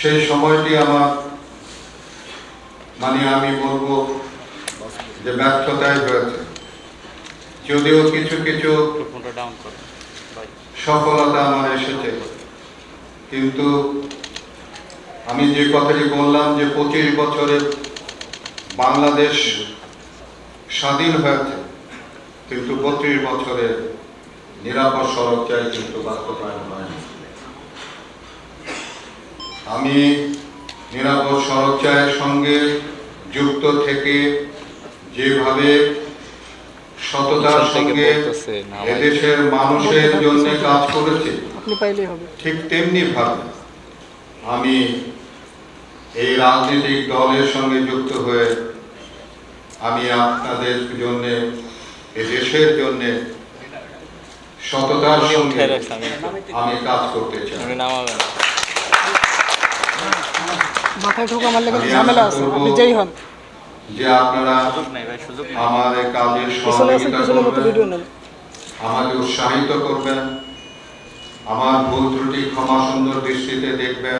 সেই সময়টি আমার মানে আমি বলব যে ব্যর্থতাই হয়েছে যদিও কিছু কিছু সফলতা আমার এসেছে, কিন্তু আমি যে কথাটি বললাম যে পঁচিশ বছরে বাংলাদেশ স্বাধীন হয়েছে, কিন্তু বত্রিশ বছরে নিরাপদ সড়ক চাই, কিন্তু বাস্তবায়ন হয়নি আমি নিরাপদ সড়ক চায়ের সঙ্গে যুক্ত থেকে যেভাবে সততার সঙ্গে। এদেশের মানুষের জন্য কাজ করেছি। ঠিক তেমনি ভাবে আমি এই রাজনৈতিক দলের সঙ্গে যুক্ত হয়ে আমি আপনাদের জন্য এ দেশের জন্য সততার আমি সঙ্গে আমি কাজ করতে চাই। মাথায় ঠোকা মারলে কিন্তু ঝামেলা আছে আপনি যেই হন। যে আপনারা সুযোগ নেই ভাই সুযোগ নেই আমার এই কাজের সহযোগিতা করবেন আমাকে উৎসাহিত করবেন আমার ভুল ত্রুটি ক্ষমা সুন্দর দৃষ্টিতে দেখবেন।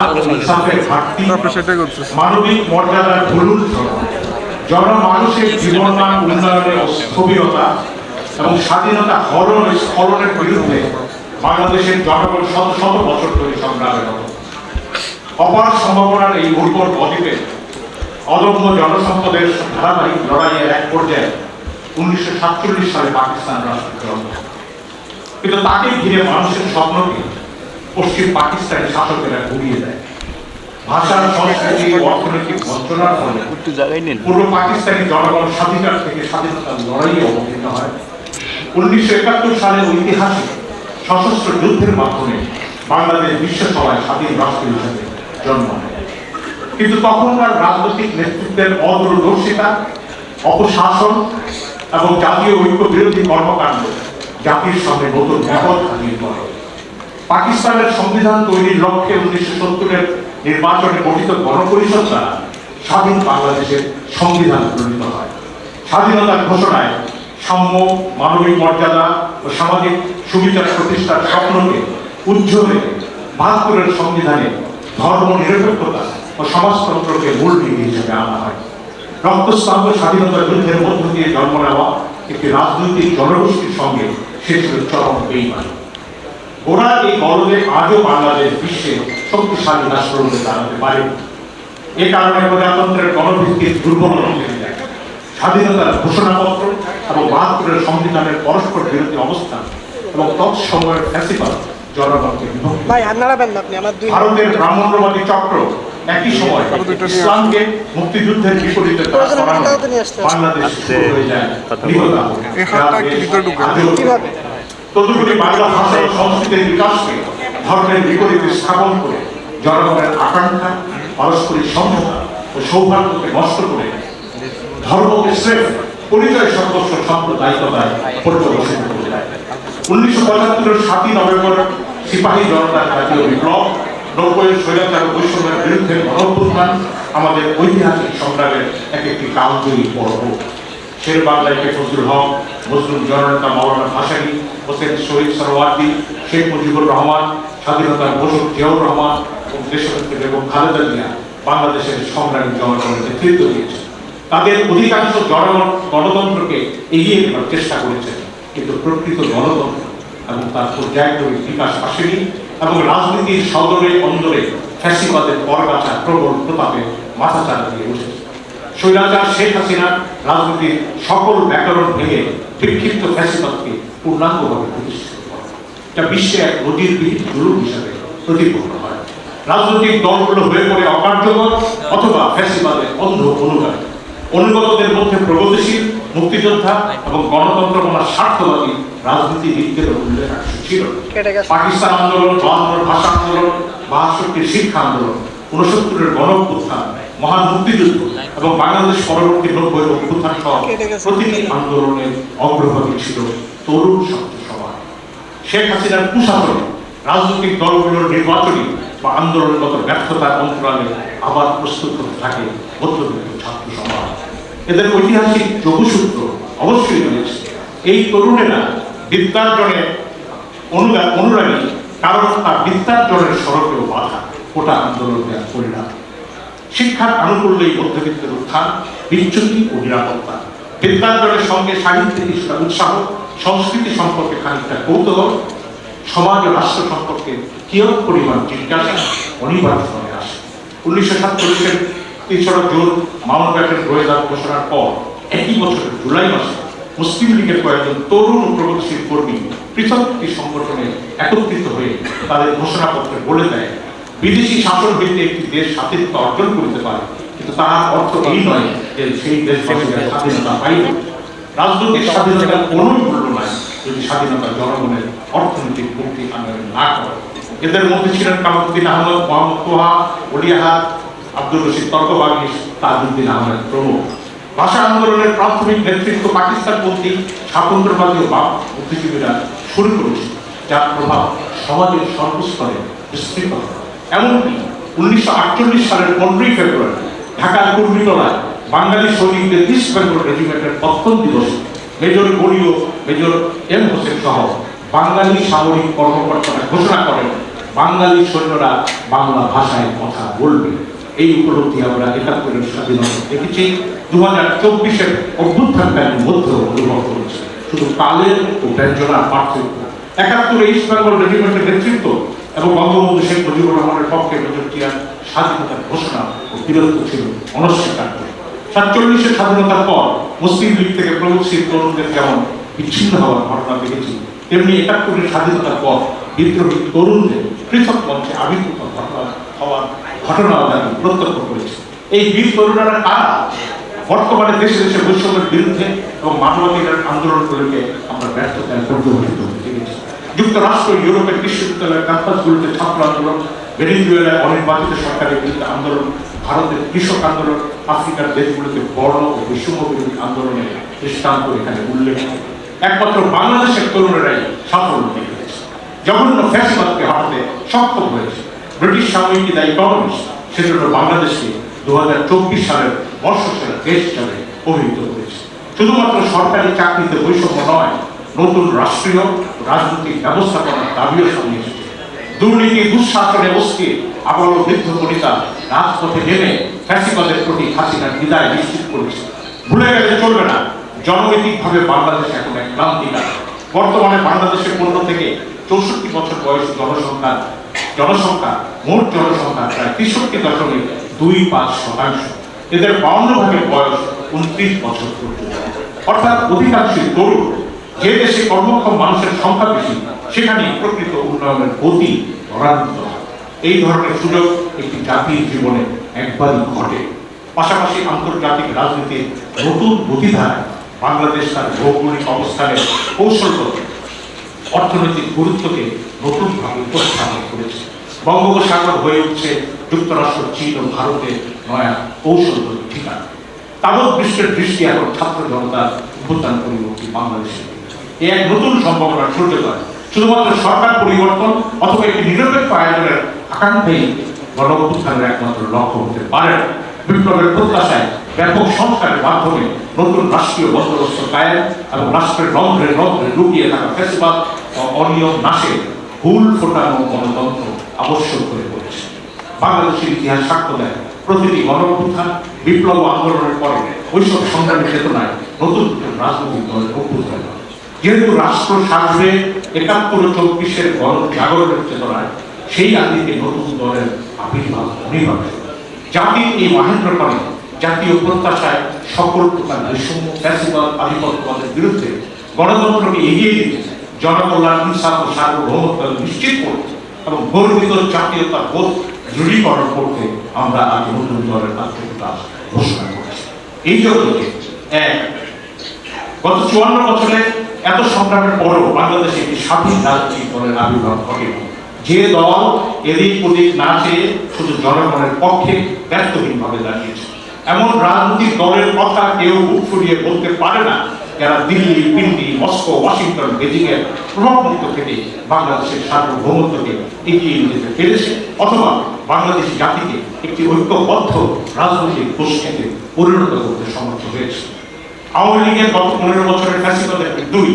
মানবিক মর্যাদার ভুলুন জনমানুষের জীবনমান উন্নয়নের স্থবিরতা এবং স্বাধীনতা হরণ স্খলনের বিরুদ্ধে বাংলাদেশের জনগণ শত শত বছর ধরে সংগ্রামে। অপার সম্ভাবনার এই উর্বর বদ্বীপে অদম্য জনসম্পদের ধারাবাহিক লড়াইয়ের এক পর্যায়ে উনিশশো সাতচল্লিশ সালে পাকিস্তান রাষ্ট্র কিন্তু তাকে ঘিরে মানুষের স্বপ্নকে পশ্চিম পাকিস্তানের শাসকেরা ঘুরিয়ে দেয়। ভাষার সংস্কৃতি, অর্থনৈতিক বঞ্চনার ফলে পূর্ব পাকিস্তানি জনগণ স্বাধীনতা থেকে স্বাধীনতার লড়াইয়ে অবতীর্ণ হয়। উনিশশো একাত্তর সালে ঐতিহাসিক সশস্ত্র যুদ্ধের মাধ্যমে বাংলাদেশ বিশ্ব সভায় স্বাধীন রাষ্ট্র হিসেবে জন্ম কিন্তু তখনকার রাজনৈতিক নেতৃত্বের অদূরদর্শিতা, অপশাসন এবং জাতীয় ঐক্য বিরোধী কর্মকাণ্ড জাতির সামনে নতুন বিপদ করে। পাকিস্তানের সংবিধান তৈরির লক্ষ্যে উনিশশো সত্তরের নির্বাচনে গঠিত গণপরিষদ দ্বারা স্বাধীন বাংলাদেশের সংবিধান প্রণীত হয়। স্বাধীনতার ঘোষণায় সাম্য, মানবিক মর্যাদা ও সামাজিক সুবিচার প্রতিষ্ঠার স্বপ্নকে উজ্জ্বল বাহাত্তরের সংবিধানে ধর্ম নিরপেক্ষতা ও সমাজতন্ত্রকে মূল নীতি হিসেবে আনা হয়। রক্তস্তম্ভ স্বাধীনতা যুদ্ধের মধ্য দিয়ে জন্ম নেওয়া একটি রাজনৈতিক জনগোষ্ঠীর সঙ্গে সে ছিল চরম বেইমানি। ওরা এই গরমে আজও বাংলাদেশ বিশ্বে শক্তিশালী রাষ্ট্ররূপে দাঁড়াতে পারে। এ কারণে প্রজাতন্ত্রের গণভিত্তির যায়। স্বাধীনতার ঘোষণাপত্র এবং বাহাত্তরের সংবিধানের পরস্পর বিরোধী অবস্থান এবং তৎসময়ের ফ্যাসিবাদ জনগণকে ভাই হাত নাড়াবেন না আপনি আমার দুই ভারতের ব্রাহ্মণ্যবাদী চক্র একই সময় ইসলামকে মুক্তিযুদ্ধের বিপরীতে। বাংলাদেশ তদুপরি বাংলা ভাষা ও সংস্কৃতির বিকাশকে ধর্মের বিপরীতে স্থাপন করে জনগণের আকাঙ্ক্ষা পারস্পরিক সমঝোতা ও সৌভাগ্যকে নষ্ট করে ধর্মকে স্রেফ পরিচয় সর্বস্ব সাম্প্রদায়িকতায় করে উনিশশো পঁচাত্তরের সাতই নভেম্বর সিপাহী জনতার জাতীয় বিপ্লব, নব্বইয়ের স্বৈরাচার বৈষম্যের বিরুদ্ধে গণঅভ্যুত্থান, আমাদের ঐতিহাসিক সংগ্রামের এক একটি কালজয়ী পর্ব। শের বাংলায় কে ফজলুল হক মুসলিম জননেতা মাওলানা ভাসানী, হোসেন শহীদ সরওয়ার্দী, শেখ মুজিবুর রহমান স্বাধীনতার ঘোষক জিয়াউর রহমান এবং দেশনেত্রী বেগম খালেদা জিয়া বাংলাদেশের সংগ্রামী জনগণের নেতৃত্ব দিয়েছে তাদের অধিকাংশ জনগণ গণতন্ত্রকে এগিয়ে নেওয়ার চেষ্টা করেছেন, কিন্তু প্রকৃত গণতন্ত্র এবং তার পর্যায়ক্রমিক বিকাশ আসেনি এবং রাজনীতির সদরে অন্দরে ফ্যাসিবাদের পরগাছা প্রবল প্রতাপে মাথাচাড়া দিয়ে উঠেছে স্বৈরাচার শেখ হাসিনা রাজনীতির সকল ব্যাকরণ ভেঙে বিক্ষিপ্ত ফ্যাসিবাদকে পূর্ণাঙ্গভাবে প্রতিষ্ঠিত করে। এটা বিশ্বে এক নজিরবিহীন জুলুম হিসাবে প্রতিপন্ন হয়। রাজনৈতিক দলগুলো হয়ে পড়ে অকার্যকর অথবা ফ্যাসিবাদের অন্ধ অনুগামী। অনুগতদের মধ্যে প্রগতিশীল মুক্তিযোদ্ধা এবং গণতন্ত্র মনার স্বার্থবাদী রাজনীতিবিদদের উল্লেখ ছিল। পাকিস্তান আন্দোলন বাহান্নর ভাষা আন্দোলন বাহাত্তরটির শিক্ষা আন্দোলন উনসত্তরের গণ মহান মুক্তিযুদ্ধ এবং বাংলাদেশ পরবর্তী নব্বই অভ্যুত্থান সহ প্রতিটি আন্দোলনের অগ্রগতি ছিল তরুণ ছাত্র সভা শেখ হাসিনার কুশাসনে রাজনৈতিক দলগুলোর নির্বাচনী বা আন্দোলনগত ব্যর্থতার অন্তরালে আবার প্রস্তুত হতে থাকে মধ্যবিত্ত ছাত্র সমাজ। এদের ঐতিহাসিক যোগসূত্র অবশ্যই রয়েছে এই তরুণেরা বিদ্যার্জনে অনুরা- অনুরাগী কারণ তার বিদ্যার্জনের সড়কেও বাধা, কোটা আন্দোলনের পরিণাম শিক্ষার আনুকূল্যেই মধ্যবিত্তের উত্থান বিচ্যুতি ও নিরাপত্তা। বিদ্যাঞ্জনের সঙ্গে সাহিত্যের উৎসাহ, সংস্কৃতি সম্পর্কে খানিকটা কৌতূহল, সমাজ ও রাষ্ট্র সম্পর্কে কিয়ত পরিমাণ জিজ্ঞাসা, অনিবার্য হয়ে আসে। উনিশশো সাতচল্লিশের তেসরা জুন মাউন্ট ব্যাটেন রোয়েদার ঘোষণার পর, একই বছরের জুলাই মাসে মুসলিম লীগের কয়েকজন তরুণ প্রগতিশীল কর্মী পৃথক একটি সংগঠনে একত্রিত হয়ে তাদের ঘোষণাপত্রে বলে দেয়, বিদেশি শাসন হইতে একটি দেশ স্বাধীনতা অর্জন করতে পারে, কিন্তু তাহার অর্থ এই নয় যে সেই দেশবাসীরা স্বাধীনতা পাইবে। রাজনৈতিক স্বাধীনতার কোনো মূল্য নাই যদি স্বাধীনতা জনগণের অর্থনৈতিক মুক্তি আনয়ন না করে। এদের মধ্যে ছিলেন কামালুদ্দিন আহমদ, মোহাম্মদ তোহা অলিয়াহাদ আব্দুল রশিদ তর্কবাগিস তাজউদ্দিন আহমেদ প্রমুখ। ভাষা আন্দোলনের প্রাথমিক নেতৃত্ব পাকিস্তানপন্থী স্বাতন্ত্র্যবাদী ও বাম বুদ্ধিজীবীরা শুরু করেছিল যার প্রভাব সমাজের সর্বস্তরে বিস্তৃত। এমনকি উনিশশো আটচল্লিশ সালের পনেরোই ফেব্রুয়ারি ঢাকার কর্মীতলায় বাঙালি সৈনিকদের ইস্ট বেঙ্গল রেজিমেন্টের প্রথম দিবস মেজর গড়িও মেজর এম হোসেন সহ বাঙালি সামরিক কর্মকর্তারা ঘোষণা করেন, বাঙালি সৈন্যরা বাংলা ভাষায় কথা বলবে। এই উপলব্ধি আমরা একাত্তরের স্বাধীনতা দেখেছি। দু হাজার চব্বিশের অভ্যুত্থানকালীন মধ্যে অনুভব করেছে। শুধু কালের ও ব্যঞ্জনার পার্থক্য। একাত্তরে ইস্ট বেঙ্গল রেজিমেন্টের নেতৃত্ব এবং বঙ্গবন্ধু শেখ মুজিবুর রহমানের পক্ষে জিয়ার স্বাধীনতার ঘোষণা ও বীরত্ব ছিল অনস্বীকার্য সাতচল্লিশের স্বাধীনতার পর মুসলিম লীগ থেকে প্রগতিশীল তরুণদের যেমন বিচ্ছিন্ন হওয়ার ঘটনা দেখেছি, তেমনি একাত্তরের স্বাধীনতার পর বিদ্রোহী তরুণদের পৃথক মঞ্চে আবির্ভূত ঘটনা হওয়ার ঘটনা আমি প্রত্যক্ষ করেছি। এই বীর তরুণরা কারা? বর্তমানে দেশে দেশে বৈষম্যের বিরুদ্ধে এবং মানবাধিকার আন্দোলনগুলোকে আমরা ব্যর্থতায় দেখেছি যুক্তরাষ্ট্র, ইউরোপের বিশ্ববিদ্যালয়ের ক্যাম্পাসগুলোতে ছাত্র আন্দোলন, ভেনেজুয়েলায় অনির্বাচিত সরকারের বিরুদ্ধে আন্দোলন, ভারতের কৃষক আন্দোলন, আফ্রিকার দেশগুলোতে বর্ণ ও বৈষম্য বিরোধী আন্দোলনের দৃষ্টান্ত এখানে উল্লেখ একমাত্র বাংলাদেশের তরুণেরাই সাফল্য দেখিয়েছে জঘন্য ফ্যাসিবাদকে হারাতে সক্ষম হয়েছে। ব্রিটিশ সাময়িকী দ্য ইকোনমিস্ট সেজন্য বাংলাদেশকে দু হাজার চব্বিশ সালের বর্ষসেরা দেশ হিসাবে অভিহিত করেছে। শুধুমাত্র সরকারি চাকরিতে বৈষম্য নয়, নতুন রাষ্ট্রীয় রাজনৈতিক ব্যবস্থাপনার দাবিও সামনে এসেছে। দুর্নীতি, দুঃশাসনে বসিয়ে আবারও বৃদ্ধ কবিতা রাজপথে নেমে ফ্যাসিবাদের প্রতি হাসিনার বিদায় নিশ্চিত করেছে। ভুলে গেলে চলবে না, জননৈতিকভাবে বাংলাদেশ এখন এক ক্রান্তিকাল বর্তমানে বাংলাদেশের পনেরো থেকে চৌষট্টি বছর বয়সী জনসংখ্যা জনসংখ্যা, মোট জনসংখ্যা প্রায় তেষট্টি দশমিক দুই পাঁচ শতাংশ। এদের বাউন্ন ভাগের বয়স উনত্রিশ বছর পর্যন্ত। অর্থাৎ অধিকাংশই তরুণ। যে দেশে কর্মক্ষম মানুষের সংখ্যা বেশি, সেখানে প্রকৃত উন্নয়নের গতি ত্বরান্বিত হয়। এই ধরনের সুযোগ একটি জাতির জীবনে একবারই ঘটে। পাশাপাশি আন্তর্জাতিক রাজনীতির নতুন গতিধারায় বাংলাদেশ তার ভৌগোলিক অবস্থানের কৌশলগত অর্থনৈতিক গুরুত্বকে নতুনভাবে উপস্থাপন করেছে। বঙ্গোপসাগর হয়ে উঠছে যুক্তরাষ্ট্র, চীন ও ভারতের নয়া কৌশলগত ঠিকানা। তাবৎ বিশ্বের দৃষ্টি এখন ছাত্র জনতার অভ্যুত্থান পরিবর্তী বাংলাদেশে। এ এক নতুন সম্ভাবনার সূর্যোদয় শুধুমাত্র সরকার পরিবর্তন অথবা একটি নিরপেক্ষ আয়োজনের আকাঙ্ক্ষাই গণ একমাত্র লক্ষ্য হতে পারে। বিপ্লবের প্রত্যাশায় ব্যাপক সংস্কারের মাধ্যমে নতুন রাষ্ট্রীয় বন্দোবস্ত কায়েম এবং রাষ্ট্রের রন্ধ্রে রন্ধ্রে লুকিয়ে থাকা ফেসবাদ ও অনিয়ম নাশে ভুল ফোটানো গণতন্ত্র আবশ্যক হয়ে পড়েছে বাংলাদেশের ইতিহাস সাক্ষ্য দেয়। প্রতিটি গণঅভ্যুত্থান বিপ্লব আন্দোলনের পরে ওইসব সংগ্রামী চেতনায় নতুন নতুন রাজনৈতিক দলের অভ্যুত্থান। যেহেতু রাষ্ট্র সাজবে একাত্তর চব্বিশের গণ জাগরণের চেতনায়, সেই আদিকে নতুন দলের আবির্ভাব অনিবার্য জাতির এই মহেন্দ্রক্ষণে জাতীয় প্রত্যাশায় সকল প্রকার বৈষম্য, ফ্যাসিবাদ, আধিপত্যবাদের বিরুদ্ধে গণতন্ত্রকে এগিয়ে দিতে জনকল্যাণ ও সার্বভৌমত্ব নিশ্চিত করতে এবং গর্বিত জাতীয়তা বোধ দৃঢ়ীকরণ করতে আমরা আজ নতুন দলের আত্মীয়তা ঘোষণা করেছি। এই জন্য এক, গত চুয়ান্ন বছরে এত সংগ্রামের পরও বাংলাদেশে একটি স্বাধীন রাজনৈতিক দলের আবির্ভাব ঘটেনি যে দল এদিক ওদিক না চেয়ে শুধু জনগণের পক্ষে ব্যর্থহীনভাবে দাঁড়িয়েছে। এমন রাজনৈতিক দলের কথা কেউ বুক ফুরিয়ে বলতে পারে না। যারা Delhi, Pindi, Moscow, Washington Beijing এর প্রভাবমুক্ত থেকে বাংলাদেশের সার্বভৌমত্বকে এগিয়ে নিয়ে যেতে পেরেছে, অথবা বাংলাদেশি জাতিকে একটি ঐক্যবদ্ধ রাজনৈতিক গোষ্ঠীতে পরিণত করতে সমর্থ হয়েছে। আওয়ামী লীগের গত পনেরো বছরের ফ্যাসিবাদের দুই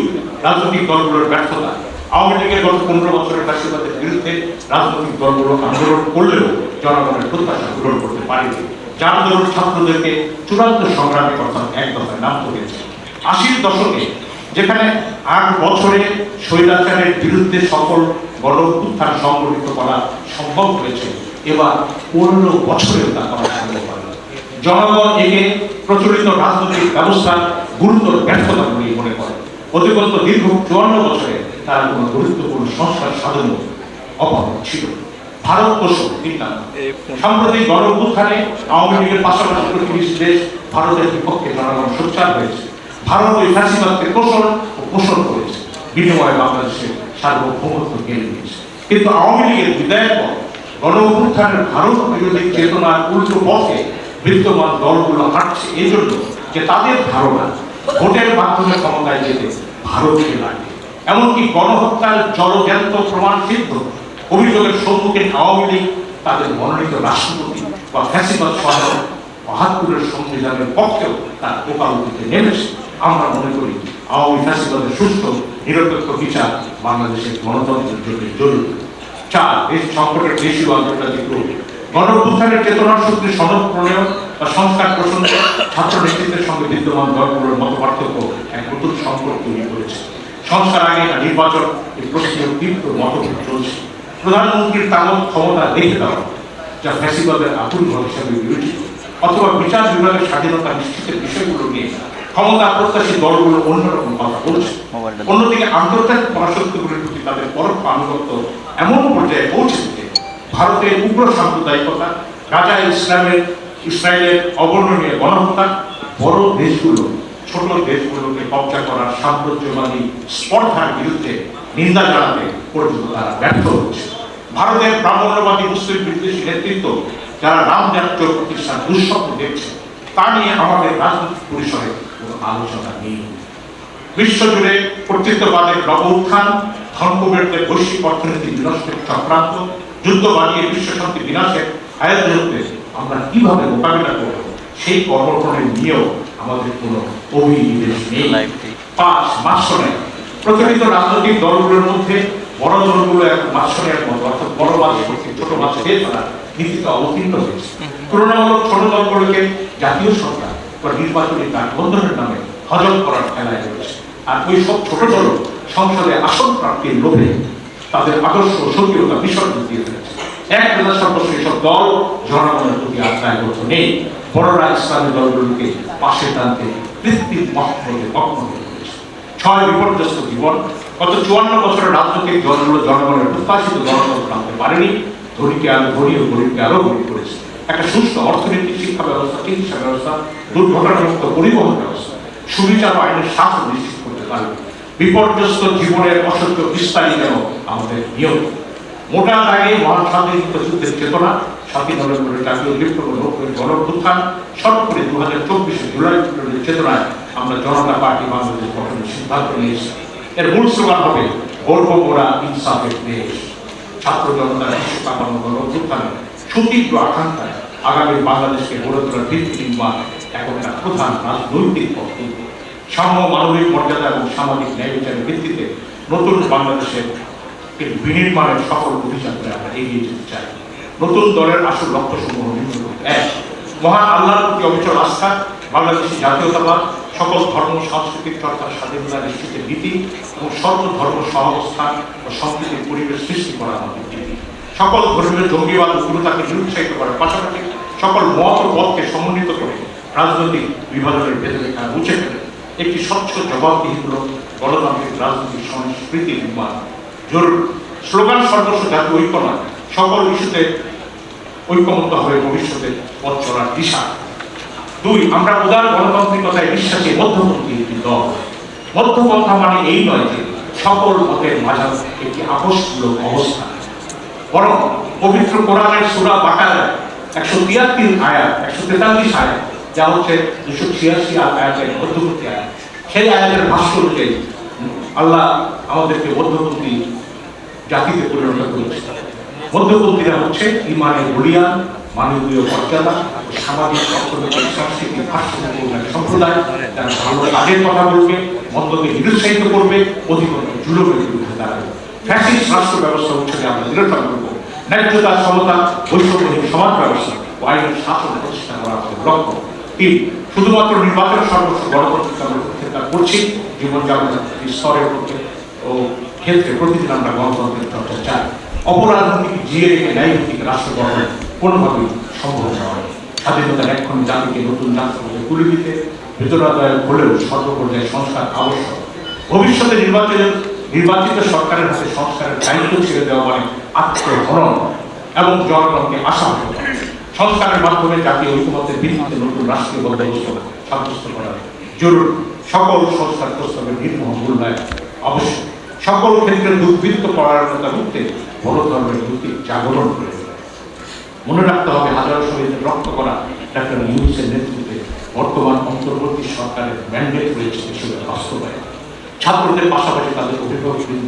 রাজনৈতিক দলগুলোর ব্যর্থতা। আওয়ামী লীগের গত পনেরো বছরের ফ্যাসিবাদের বিরুদ্ধে রাজনৈতিক দলগুলো আন্দোলন করলেও জনগণের প্রত্যাশা পূরণ করতে পারেনি। যার দরুন ছাত্রদেরকে চূড়ান্ত সংগ্রামে অর্থাৎ এক দফায় নামতে হয়েছে। আশির দশকে যেখানে আট বছরে স্বৈরাচারের বিরুদ্ধে সকল গণ উত্থান সংগঠিত করা সম্ভব হয়েছে, এবার পনেরো বছরেও তা করা সম্ভব হয় জনগণ একে প্রচলিত রাজনৈতিক ব্যবস্থার গুরুতর ব্যর্থতা বলে মনে করে। অধিকন্ত দীর্ঘ চুয়ান্ন বছরে তার কোনো গুরুত্বপূর্ণ সংস্কার সাধন অভাব ছিল। ভারতবর্ষ তিনটা সাম্প্রতিক গণ অভ্যুত্থানে আওয়ামী লীগের পাশাপাশি দেশ ভারতের বিপক্ষে জনগণ সোচ্চার হয়েছে। ভারত ওই ফ্যাসিবাদকে পোষণ ও পোষণ করেছে বিনিময়ে বাংলাদেশের সার্বভৌমত্ব কেড়ে নিয়েছে কিন্তু আওয়ামী লীগের বিদায়ের পর গণ ভারত বিরোধী চেতনার উল্টো পথে বিদ্যমান দলগুলো হাঁটছে এই জন্য যে তাদের ধারণা ভোটের মাধ্যমে ক্ষমতায় যেতে ভারতকে লাগে। এমনকি গণহত্যার জলজ্যান্ত প্রমাণ সিদ্ধ অভিযোগের সম্মুখে আওয়ামী লীগ তাদের মনোনীত রাষ্ট্রপতি বা ফ্যাসিবাদ সহ বাহাত্তরের সংবিধানের পক্ষেও তার ওকালতিতে নেমেছে। আমরা মনে করি আওয়ামী ফ্যাসিবাদের সুস্থ নিরপেক্ষ বিচার বাংলাদেশের গণতন্ত্রের জন্য জরুরি। চার দেশ সংকটের দেশীয় আন্তর্জাতিক রূপ গণঅভ্যুত্থানের চেতনার সূত্রে সনদ প্রণয়ন বা সংস্কার প্রসঙ্গে ছাত্র নেতৃত্বের সঙ্গে বিদ্যমান দলগুলোর মত পার্থক্য এক নতুন সম্পর্ক তৈরি করেছে। সংস্কার আগে না নির্বাচন, এই প্রশ্নের তীব্র মতভেদ চলছে। প্রধানমন্ত্রীর তাগত ক্ষমতা রেখে দেওয়া যা ফ্যাসিবাদের ঘর হিসাবে বিবেচিত। অথবা বিচার বিভাগের স্বাধীনতা নিশ্চিতের বিষয়গুলো নিয়ে। ক্ষমতা প্রত্যাশী দলগুলো অন্যরকম কথা বলছে অন্যদিকে আন্তর্জাতিক পরাশক্তিগুলির প্রতি তাদের পরোক্ষ আনুগত্য এমন পর্যায়ে পৌঁছেছে ভারতের উগ্র সাম্প্রদায়িকতা গাজা ইসলামের ইসরায়েলের অবর্ণনীয় গণহত্যা বড় দেশগুলো ছোট দেশগুলোকে কবজা করার সাম্রাজ্যবাদী স্পর্ধার বিরুদ্ধে নিন্দা জানাতে পর্যন্ত তারা ব্যর্থ হচ্ছে। ভারতের ব্রাহ্মণ্যবাদী মুসলিম বিদ্বেষী নেতৃত্ব যারা রাম রাজ্য প্রতিষ্ঠার দুঃস্বপ্ন দেখছে তা নিয়ে আমাদের রাজনৈতিক পরিসরে আলোচনা নেই। বিশ্বজুড়ে কর্তৃত্ববাদের নব উত্থান ধর্মবেদদের বৈশ্বিক অর্থনীতি বিনষ্টের চক্রান্ত যুদ্ধ বানিয়ে বিশ্ব শান্তি বিনাশের আয়োজনকে আমরা কীভাবে মোকাবিলা করব সেই কর্মক্রমে নিয়েও আমাদের কোনো অভিনিবেশ নেই। পাঁচ মাসনে প্রচলিত রাজনৈতিক দলগুলোর মধ্যে বড় দলগুলো এখন মাসনের মতো অর্থাৎ বড় করছে ছোট খেয়ে ফেলা নীতিতে অবতীর্ণ হয়েছে। তুলনামূলক ছোট দলগুলোকে জাতীয় সরকার নির্বাচনী গাঠবন্ধনের নামে হজম করার খেলায় রয়েছে। আর ওই সব ছোট দল সংসদে আসন প্রাপ্তির লোভে তাদের আদর্শ সক্রিয়তা বিসর্জন দিয়ে ফেলেছে এক বেলা সর্বস্ব এসব দল জনগণের প্রতি আর দায়বদ্ধ নেই। বড়রা ইসলামী দলগুলোকে পাশে টানতে কৃত্রিম মহম্মদে মগ্ন ছয় বিপর্যস্ত জীবন, গত চুয়ান্ন বছরের রাজনৈতিক দলগুলো জনগণের প্রত্যাশিত জনগণ আনতে পারেনি। ধনীকে আরও ধনী ও গরিবকে আরও গরিব করেছে। একটা সুস্থ অর্থনীতি, শিক্ষা ব্যবস্থা, চিকিৎসা ব্যবস্থা দুর্ঘটনামুক্ত পরিবহন ব্যবস্থা সুবিচার আইনের শাসন নিশ্চিত করতে পারবে বিপর্যস্ত জীবনের অসহ্য বিস্তারই যেন আমাদের নিয়ম। মোটা দাগে মহান যুদ্ধের চেতনা সাতই নভেম্বরের জাতীয় নব্বই গণপ্রত্থান সর্বোপরি দু হাজার চব্বিশে জুলাই চেতনায় আমরা জনতা পার্টি বাংলাদেশ গঠনের সিদ্ধান্ত নিয়েছি। এর মূল স্লোগান হবে, গর্ব মোরা ইনসাফের দেশ। ছাত্র জনতার বিশ্ব গণপ্রত্থানে সুতীব্র আকাঙ্ক্ষায় আগামী বাংলাদেশকে গড়ে তোলার ভিত্তি নির্মাণ এখন একটা প্রধান রাজনৈতিক বক্তব্য সাম্য মানবিক মর্যাদা এবং সামাজিক ন্যায় বিচারের ভিত্তিতে নতুন বাংলাদেশের বিনির্মাণের সফল অভিযান আমরা এগিয়ে যেতে চাই নতুন দলের আসল লক্ষ্য সমূহ এক মহান আল্লাহর প্রতি অবিচল আস্থা বাংলাদেশী জাতীয়তাবাদ সকল ধর্ম সাংস্কৃতিক চর্চার স্বাধীনতা নিশ্চিতের নীতি এবং সর্বধর্ম সহাবস্থান ও সম্প্রীতির পরিবেশ সৃষ্টি করা আমাদের সকল ধর্মীয় জঙ্গিবাদ ও গুরুতাকে নিরুৎসাহিত করার পাশাপাশি সকল মত ও পথকে সমন্বিত রাজনৈতিক বিভাজনের ভেতরে তারা মুছে ফেলে একটি স্বচ্ছ জবাবদিহিমূলক গণতান্ত্রিক রাজনৈতিক সংস্কৃতি নির্মাণ। জরুরি স্লোগান সর্বস্ব জাতীয় ঐক্য নয়, সকল ইস্যুতে ঐক্যমত্য হবে, ভবিষ্যতে পথ চলার দিশা। দুই, আমরা উদার গণতান্ত্রিকতায় বিশ্বাসী মধ্যপন্থী একটি দল। মধ্যপন্থা মানে এই নয় যে সকল মতের মাঝার একটি আপোষমূলক অবস্থা। বরং পবিত্র কোরআনের সুরা বাকায় একশো তিয়াত্তর আয়াত, একশো তেতাল্লিশ আয়াত যা হচ্ছে দুশো ছিয়াশি আয়াতের মধ্যবর্তী আয়াত। সেই আয়াতের ভাষ্য আল্লাহ আমাদেরকে মধ্যপন্থী জাতিতে পরিণত করেছে মধ্যপন্থীরা হচ্ছে ইমানের বলিয়ান মানবীয় মর্যাদা সামাজিক অর্থনৈতিক সাংস্কৃতিক ভাষ্যপূর্ণ সম্প্রদায় যারা ভালো কাজের কথা বলবে, মন্দকে নিরুৎসাহিত করবে, অধিকতর জুলমের বিরুদ্ধে দাঁড়াবে। রাষ্ট্র ব্যবস্থা উচ্ছেদে আমরা দৃঢ়তা করব। ন্যায্যতা, সমতা, বৈষম্যহীন সমাজ ব্যবস্থা ও আইনের শাসন প্রতিষ্ঠা করা আমাদের লক্ষ্য। তিন শুধুমাত্র নির্বাচন সর্বস্ব গণতান্ত্রিক আমরা প্রতিষ্ঠা করছি জীবনযাপনের স্তরের মধ্যে ও ক্ষেত্রে প্রতিদিন আমরা গণতন্ত্রের চর্চা চাই। জিয়ে রেখে ন্যায় ভিত্তিক রাষ্ট্র গঠন কোনোভাবেই সম্ভব নয়। স্বাধীনতার এখন জাতিকে নতুন রাষ্ট্রপতি তুলে দিতে ভেতরাদায় হলেও সর্বপর্যায়ে সংস্কার আবশ্যক। ভবিষ্যতে নির্বাচনের, নির্বাচিত সরকারের হাতে সংস্কারের দায়িত্ব ছেড়ে দেওয়া মানে আত্মহরণ এবং জনগণকে করা। সংস্কারের মাধ্যমে জাতীয় ঐক্যমতের ভিত্তিতে নতুন রাষ্ট্রীয় ব্যবস্থা সাব্যস্ত করা জরুরি। সকল সংস্কার প্রস্তাবের নির্মহ মূল্যায়ন অবশ্যই সকল ক্ষেত্রে দুর্বৃত্ত পরায়ণতা রুখতে বড় ধরনের নৈতিক জাগরণ করে মনে রাখতে হবে, হাজারো শহীদের রক্ত করা ডাক্তার ইউনিসের নেতৃত্বে বর্তমান অন্তর্বর্তী সরকারের ম্যান্ডেট রয়েছে হিসেবে বাস্তবায়ন। ছাত্রদের পাশাপাশি তাদের অভিভাবকবৃন্দ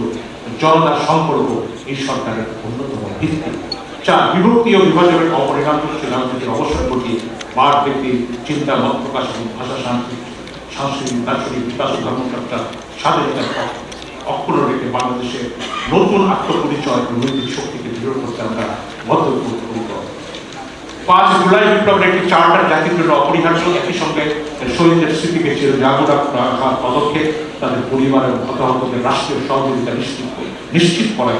জনতার সম্পর্ক এই সরকারের অন্যতম ভিত্তি। চার বিভাজনের রাজনীতির অবসর ঘটিয়ে বার ব্যক্তির চিন্তা, মত প্রকাশ, ভাষা, শান্তি, সাংস্কৃতিক, দার্শনিক, বিকাশ ও স্বাধীনতা অক্ষুণ্ণ রেখে বাংলাদেশে নতুন আত্মপরিচয় নৈতিক শক্তিকে দৃঢ় করতে আমরা পাঁচ জুলাই বিপ্লবের একটি চার্টার জাতির জন্য অপরিহার্য, একই সঙ্গে শহীদদের স্মৃতিকে চির জাগর রাখার পদক্ষেপ তাদের পরিবার এবং হতাহতদের রাষ্ট্রীয় সহযোগিতা নিশ্চিত করে- নিশ্চিত করাই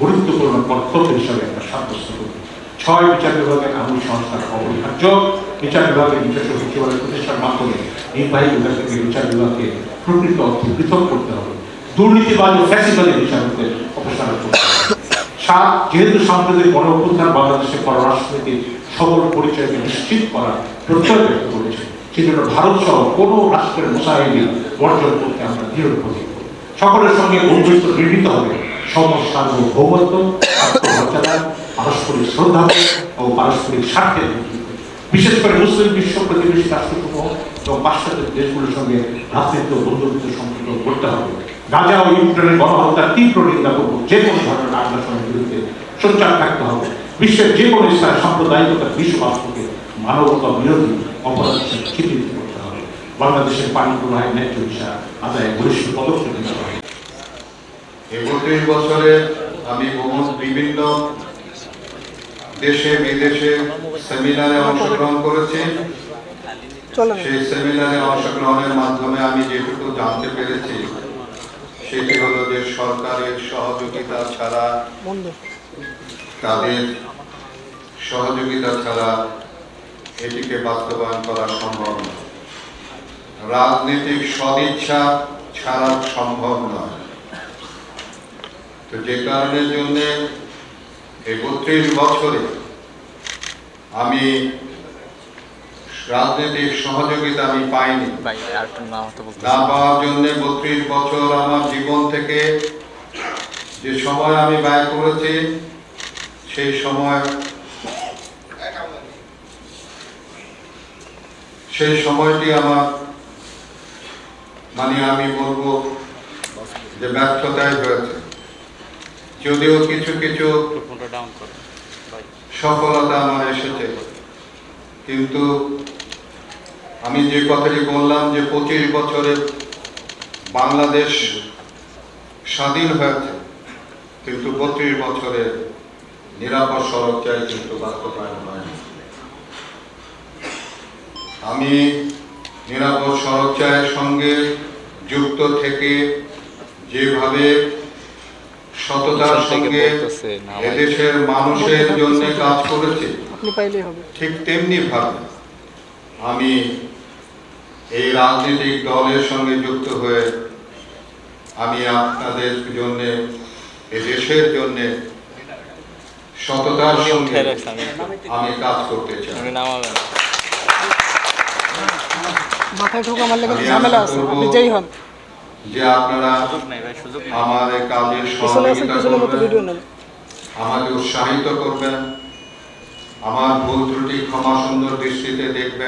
গুরুত্বপূর্ণ কর্তব্য হিসাবে একটা সাব্যস্ত করি। ছয় বিচার বিভাগের আমূল সংস্কার অপরিহার্য। বিচার বিভাগের নিজস্ব সচিবালয় প্রতিষ্ঠার মাধ্যমে নির্বাহী বিভাগ থেকে বিচার বিভাগকে প্রকৃত অর্থে পৃথক করতে হবে। দুর্নীতিবাদ ও ফ্যাসিবাদের বিচারকে অপসারণ করতে হবে। সাত, যেহেতু সাম্প্রতিক গণ অভ্যুত্থান বাংলাদেশের পররাষ্ট্রনীতির সবল পরিচয়কে নিশ্চিত করার প্রত্যয় ব্যক্ত করেছে। সেজন্য ভারত সহ কোনো রাষ্ট্রের মোসাহিদি বর্জন করতে আমরা দৃঢ় প্রতিজ্ঞ সকলের সঙ্গে বন্ধুত্ব নির্মিত হবে। সমস্যার ভৌমত্ব আত্মমর্যাদা পারস্পরিক শ্রদ্ধা ও পারস্পরিক স্বার্থের বিশেষ করে মুসলিম বিশ্ব প্রতিবেশী রাষ্ট্রসমূহ এবং পাশ্চাত্য দেশগুলোর সঙ্গে ভ্রাতৃত্ব, বন্ধুত্ব সম্পর্ক করতে হবে। গাজা ও ইউক্রেনের গণহত্যার তীব্র নিন্দা করব। যে কোনো ধরনের আগ্রাসনের বিরুদ্ধে সোচ্চার থাকতে হবে। বিশ্বের যে কোনো স্থানে সাম্প্রদায়িকতার বিশ্ববাস্তবকে মানবতা বিরোধী অপরাধ হিসেবে চিহ্নিত করতে হবে। বাংলাদেশের পানি প্রবাহের ন্যায্য হিসাব আদায় বলিষ্ঠ পদক্ষেপ নিতে হবে। এই বত্রিশ বছরে আমি বিভিন্ন দেশে বিদেশে সেমিনারে অংশগ্রহণ করেছি। সেই সেমিনারে অংশগ্রহণের মাধ্যমে আমি যেটুকু জানতে পেরেছি সেটি হলো যে সরকারের সহযোগিতা ছাড়া তাদের সহযোগিতা ছাড়া এটিকে বাস্তবায়ন করা সম্ভব নয়। রাজনৈতিক সদিচ্ছা ছাড়া সম্ভব নয়। তো যে কারণের জন্য এই বত্রিশ বছরে আমি রাজনৈতিক সহযোগিতা আমি পাইনি। না পাওয়ার জন্য বত্রিশ বছর আমার জীবন থেকে যে সময় আমি ব্যয় করেছি সেই সময় সেই সময়টি আমার মানে আমি বলব যে ব্যর্থতাই হয়েছে। যদিও কিছু কিছু সফলতা আমার এসেছে, কিন্তু আমি যে কথাটি বললাম যে পঁচিশ বছরে বাংলাদেশ স্বাধীন হয়েছে, কিন্তু বত্রিশ বছরে নিরাপদ সড়ক চাই কিন্তু বাস্তবায়ন হয়নি। আমি নিরাপদ সড়ক চায়ের সঙ্গে যুক্ত থেকে যেভাবে সততার সঙ্গে এদেশের মানুষের জন্য কাজ করেছি। আপনি পাইলেই হবে। ঠিক তেমনি ভাবে আমি এই রাজনৈতিক দলের সঙ্গে যুক্ত হয়ে আমি আপনাদের জন্য এদেশের দেশের জন্য সততার সঙ্গে আমি কাজ করতে চাই। মাথায় ঠোকা মারলে কিন্তু ঝামেলা আছে। আপনি যেই হন। যে আপনারা সুযোগ নেই ভাই সুযোগ নেই। আমার এই কাজে পিছনে আছে সহযোগিতা আমাকে উৎসাহিত করবেন আমার ভুল ত্রুটি ক্ষমা সুন্দর দৃষ্টিতে দেখবেন।